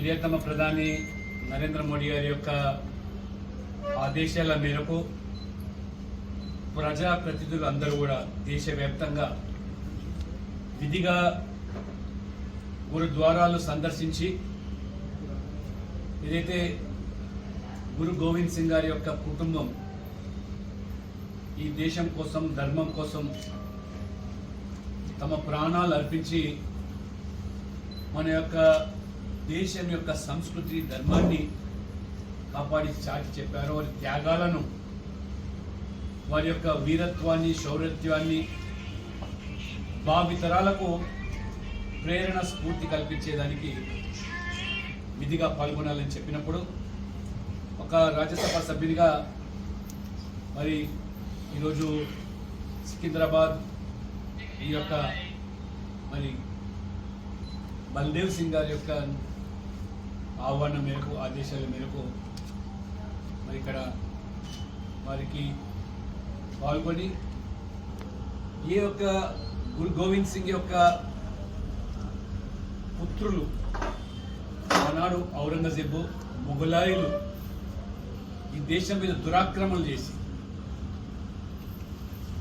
ప్రియతమ ప్రధాని నరేంద్ర మోడీ గారి యొక్క ఆదేశాల మేరకు ప్రజాప్రతినిధులు అందరూ కూడా దేశవ్యాప్తంగా విధిగా గురుద్వారాలు సందర్శించి ఏదైతే గురు గోవింద్ సింగ్ గారి యొక్క కుటుంబం ఈ దేశం కోసం ధర్మం కోసం తమ ప్రాణాలు అర్పించి మన యొక్క దేశం యొక్క సంస్కృతి ధర్మాన్ని కాపాడి చాటి చెప్పారు. వారి త్యాగాలను వారి యొక్క వీరత్వాన్ని శౌర్యత్వాన్ని భావితరాలకు ప్రేరణ స్ఫూర్తి కల్పించేదానికి విధిగా పాల్గొనాలని చెప్పినప్పుడు ఒక రాజ్యసభ సభ్యునిగా మరి ఈరోజు సికింద్రాబాద్ ఈ యొక్క మరి బల్దేవ్ సింగ్ గారి యొక్క ఆహ్వానం మేరకు ఆదేశాల మేరకు మరి ఇక్కడ వారికి పాల్గొని ఈ యొక్క గురు గోవింద్ సింగ్ యొక్క పుత్రులు ఆనాడు ఔరంగజేబు మొఘలాయిలు ఈ దేశం మీద దురాక్రమణలు చేసి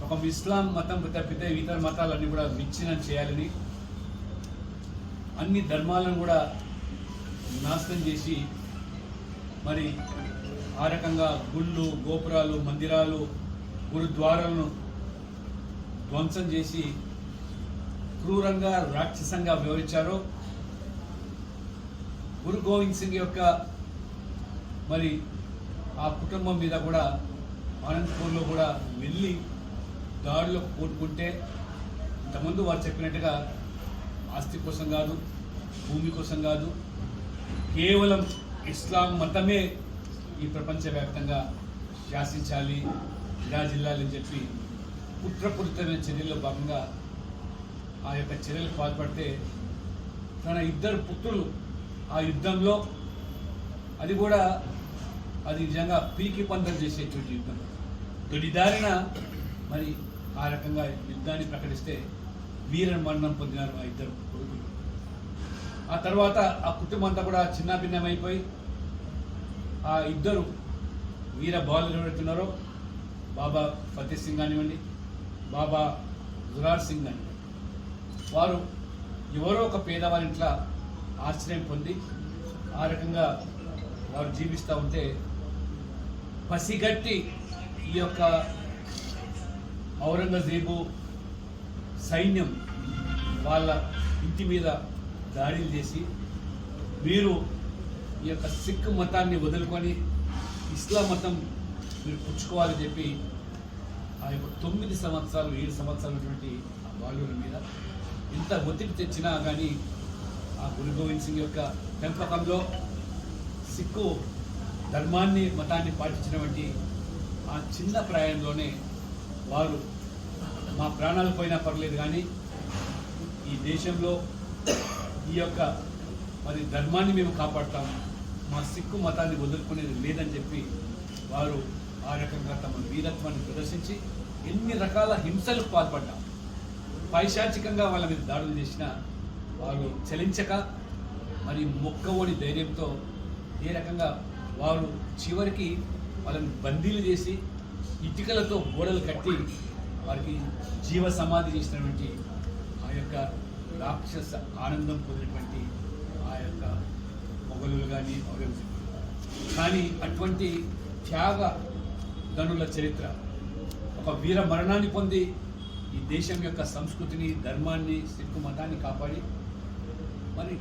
ఒక ఇస్లాం మతం తప్పితే ఇతర మతాలన్నీ కూడా విచ్ఛిన్నం చేయాలని అన్ని ధర్మాలను కూడా నాశనం చేసి మరి ఆ రకంగా గుళ్ళు గోపురాలు మందిరాలు గురుద్వారాలను ధ్వంసం చేసి క్రూరంగా రాక్షసంగా వివరించారో గురు గోవింద్ సింగ్ యొక్క మరి ఆ కుటుంబం మీద కూడా అనంతపూర్లో కూడా వెళ్ళి దాడిలో కోరుకుంటే ఇంతకుముందు వారు చెప్పినట్టుగా ఆస్తి కోసం కాదు భూమి కోసం కాదు కేవలం ఇస్లాం మతమే ఈ ప్రపంచవ్యాప్తంగా శాసించాలి విరాజిల్లాలని చెప్పి కుట్రపూరితమైన చర్యల్లో భాగంగా ఆ యొక్క చర్యలకు పాల్పడితే తన ఇద్దరు పుత్రులు ఆ యుద్ధంలో అది కూడా అది నిజంగా పీకి పందం చేసేటువంటి యుద్ధం. తొలిదారిన మరి ఆ రకంగా యుద్ధాన్ని ప్రకటిస్తే వీర మరణం పొందినారు ఆ ఇద్దరు కొడుకులు. ఆ తర్వాత ఆ కుటుంబం అంతా కూడా చిన్నాభిన్నమైపోయి ఆ ఇద్దరు వీర బాలు ఎవరైతున్నారో బాబా ఫతేహ్ సింగ్ కానివ్వండి బాబా జురార్ సింగ్ కానివ్వండి. వారు ఎవరో ఒక పేదవారి ఇంట్లో ఆశ్రయం పొంది ఆ రకంగా వారు జీవిస్తూ ఉంటే పసిగట్టి ఈ యొక్క ఔరంగజేబు సైన్యం వాళ్ళ ఇంటి మీద దాడులు చేసి మీరు ఈ యొక్క సిక్ మతాన్ని వదులుకొని ఇస్లాం మతం మీరు పుచ్చుకోవాలని చెప్పి ఆ యొక్క తొమ్మిది సంవత్సరాలు ఏడు సంవత్సరాలు ఉన్నటువంటి ఆ బాలుల మీద ఎంత ఒత్తిడి తెచ్చినా కానీ ఆ గురు గోవింద్ సింగ్ యొక్క పెంపకంలో సిక్కు ధర్మాన్ని మతాన్ని పాటించినటువంటి ఆ చిన్న ప్రాయంలోనే వారు మా ప్రాణాలు పోయినా పర్లేదు కానీ ఈ దేశంలో ఈ యొక్క మరి ధర్మాన్ని మేము కాపాడతాం మా సిక్కు మతాన్ని వదులుకునేది లేదని చెప్పి వారు ఆ రకంగా తమ వీరత్వాన్ని ప్రదర్శించి ఎన్ని రకాల హింసలకు పాల్పడ్డాం. పైశాచికంగా వాళ్ళ మీద దాడులు చేసిన వారు చలించక మరి మొక్కవోని ధైర్యంతో ఏ రకంగా వారు చివరికి వాళ్ళని బందీలు చేసి ఇటుకలతో గోడలు కట్టి వారికి జీవ సమాధి చేసినటువంటి ఆ యొక్క రాక్షస ఆనందం పొందినటువంటి ఆ యొక్క మొఘలులు కానీ ఔరంగజేబులు కానీ అటువంటి త్యాగ గనుల చరిత్ర ఒక వీర మరణాన్ని పొంది ఈ దేశం యొక్క సంస్కృతిని ధర్మాన్ని సిక్కు మతాన్ని కాపాడి మరి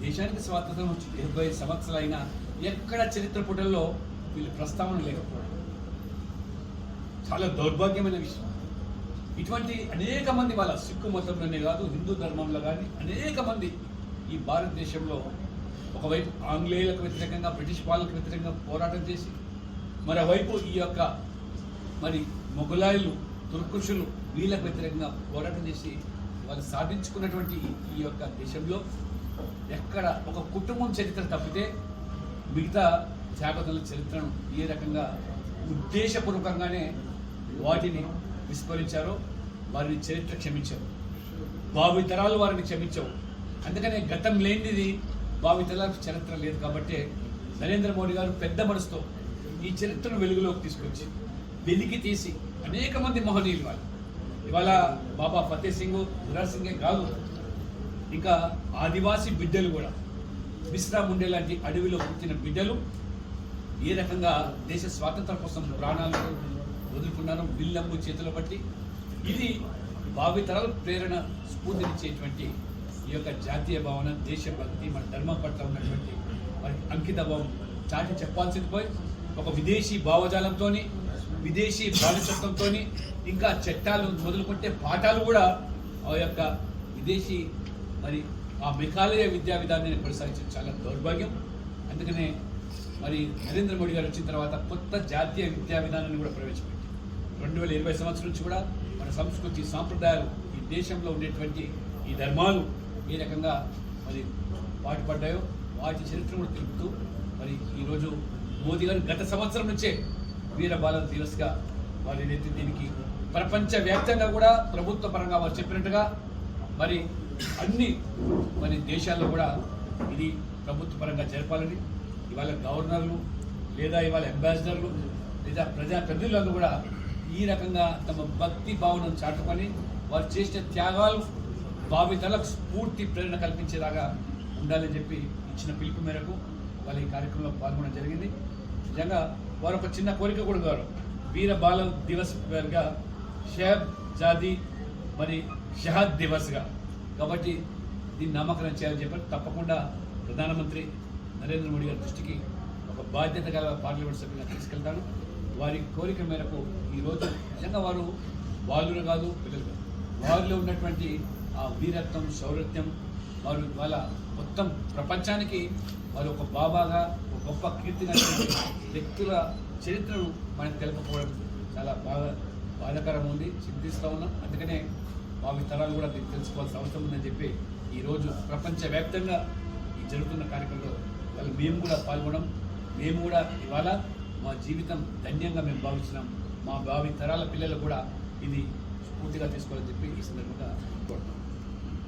దేశానికి స్వాతంత్రం వచ్చి డెబ్బై సంవత్సరాలైనా ఎక్కడ చరిత్ర పుటల్లో వీళ్ళు ప్రస్తావన లేకపోవడం. చాలా దౌర్భాగ్యమైన విషయం. ఇటువంటి అనేక మంది వాళ్ళ సిక్కు మతంలోనే కాదు హిందూ ధర్మంలో కానీ అనేక మంది ఈ భారతదేశంలో ఒకవైపు ఆంగ్లేయులకు వ్యతిరేకంగా బ్రిటిష్ వాళ్ళకు వ్యతిరేకంగా పోరాటం చేసి మరోవైపు ఈ యొక్క మరి మొఘలాయులు తుర్కుషులు వీళ్ళకు వ్యతిరేకంగా పోరాటం చేసి వాళ్ళు సాధించుకున్నటువంటి ఈ యొక్క దేశంలో ఎక్కడ ఒక కుటుంబం చరిత్ర తప్పితే మిగతా జాగ్రత్తల చరిత్రను ఏ రకంగా ఉద్దేశపూర్వకంగానే వాటిని విస్మరించారో వారిని చరిత్ర క్షమించారు బావి తరాలు వారిని క్షమించవు. అందుకనే గతం లేనిది భావితరాలకు చరిత్ర లేదు కాబట్టి నరేంద్ర మోడీ గారు పెద్ద మనసుతో ఈ చరిత్రను వెలుగులోకి తీసుకొచ్చి వెలికి తీసి అనేక మంది మహనీయులు వాళ్ళు ఇవాళ బాబా ఫతే సింగ్ దురా సింగే కాదు ఇంకా ఆదివాసీ బిడ్డలు కూడా మిశ్రా ముండే లాంటి అడవిలో పుట్టిన బిడ్డలు ఏ రకంగా దేశ స్వాతంత్రం కోసం ప్రాణాలు వదులుకున్నారో బిల్లమ్ము చేతులు బట్టి ఇది భావితరాల ప్రేరణ స్ఫూర్తినిచ్చేటువంటి ఈ యొక్క జాతీయ భావన దేశభక్తి మన ధర్మం పట్ల ఉన్నటువంటి మరి అంకిత భావం. చాటి చెప్పాల్సింది పోయి ఒక విదేశీ భావజాలంతో విదేశీ బానిసత్వంతో ఇంకా చట్టాలు మొదలుకుంటే పాఠాలు కూడా ఆ యొక్క విదేశీ మరి ఆ మెకాలయ విద్యా విధానాన్ని కొనసాగించడం చాలా దౌర్భాగ్యం. అందుకనే మరి నరేంద్ర మోడీ గారు వచ్చిన తర్వాత కొత్త జాతీయ విద్యా విధానాన్ని కూడా ప్రవేశపెట్టారు. రెండు వేల ఇరవై సంవత్సరం నుంచి కూడా మన సంస్కృతి సాంప్రదాయాలు ఈ దేశంలో ఉండేటువంటి ఈ ధర్మాలు ఏ రకంగా మరి పాటుపడ్డాయో వాటి చరిత్ర కూడా తెలుపుతూ మరి ఈరోజు మోదీ గారు గత సంవత్సరం నుంచే వీర బాల దివస్గా వారి ఏదైతే దీనికి ప్రపంచ వ్యాప్తంగా కూడా ప్రభుత్వ పరంగా వారు చెప్పినట్టుగా మరి అన్ని మరి దేశాల్లో కూడా ఇది ప్రభుత్వ పరంగా జరపాలని ఇవాళ గవర్నర్లు లేదా ఇవాళ అంబాసిడర్లు లేదా ప్రజాప్రతినిధులందరూ కూడా ఈ రకంగా తమ భక్తి భావనను చాటుకొని వారు చేసిన త్యాగాలు భావితలకు స్ఫూర్తి ప్రేరణ కల్పించేలాగా ఉండాలని చెప్పి ఇచ్చిన పిలుపు మేరకు వాళ్ళ ఈ కార్యక్రమంలో పాల్గొనడం జరిగింది. నిజంగా వారు ఒక చిన్న కోరిక కూడా గారు వీర బాల దివస్ పేరుగా షహబ్ జాది మరి షహద్ దివస్గా కాబట్టి దీన్ని నామకరణం చేయాలని చెప్పారు తప్పకుండా ప్రధానమంత్రి నరేంద్ర మోడీ గారి దృష్టికి ఒక బాధ్యత గల పార్లమెంట్ సభ్యుగా తీసుకెళ్తాను వారి కోరిక మేరకు ఈరోజు నిజంగా వారు బాలురు కాదు పిల్లలు కాదు. వారిలో ఉన్నటువంటి ఆ వీరత్వం శౌరత్యం వారు వాళ్ళ మొత్తం ప్రపంచానికి వారు ఒక బాబాగా ఒక గొప్ప కీర్తిగా వ్యక్తుల చరిత్రను మనకు తెలుపుకోవడం చాలా బాగా బాధాకరం ఉంది చింతిస్తూ ఉన్నాం. అందుకనే భావి తరాలు కూడా దీన్ని తెలుసుకోవాల్సిన అవసరం ఉందని చెప్పి ఈరోజు ప్రపంచవ్యాప్తంగా ఈ జరుగుతున్న కార్యక్రమంలో వాళ్ళు మేము కూడా పాల్గొనడం మేము కూడా ఇవాళ మా జీవితం ధన్యంగా మేము భావించినాం మా భావి తరాల పిల్లలు కూడా ఇది స్ఫూర్తిగా తీసుకోవాలని చెప్పి ఈ సందర్భంగా కోరుతున్నాం.